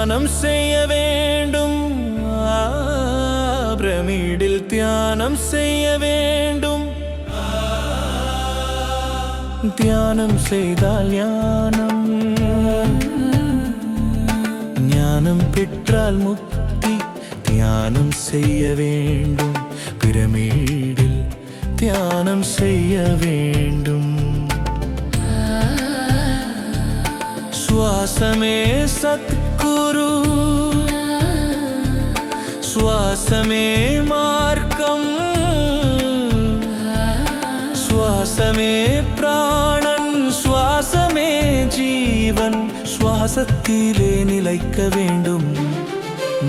தியானம் செய்ய வேண்டும். பிரமிடில் தியானம் செய்ய வேண்டும். தியானம் செய்தால் ஞானம். ஞானம் பெற்றால் முக்தி. தியானம் செய்ய வேண்டும். பிரமிடில் தியானம் செய்ய வேண்டும். சுவாசமே சத்கு சுவாசமே மார்க்கம். சுவாசமே பிராணன் சுவாசமே ஜீவன். சுவாசத்திலே நிலைக்க வேண்டும்.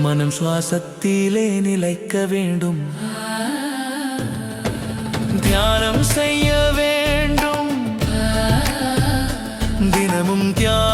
மனம் சுவாசத்திலே நிலைக்க வேண்டும். தியானம் செய்ய வேண்டும். தினமும் தியானம்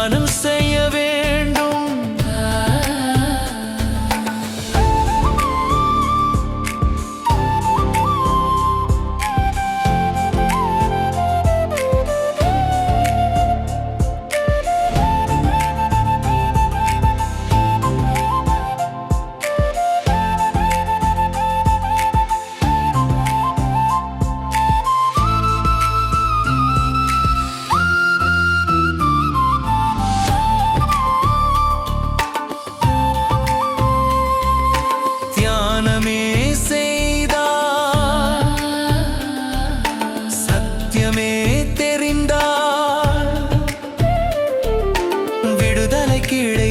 കിളി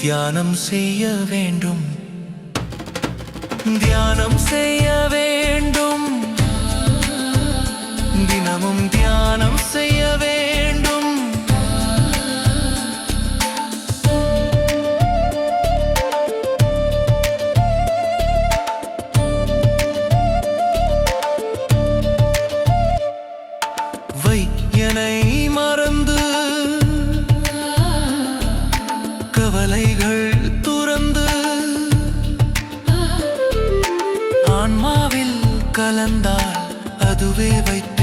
தியானம் செய்ய வேண்டும். தியானம் செய்ய கவலைகள் துறந்து ஆன்மாவில் கலந்தால் அதுவே வைத்து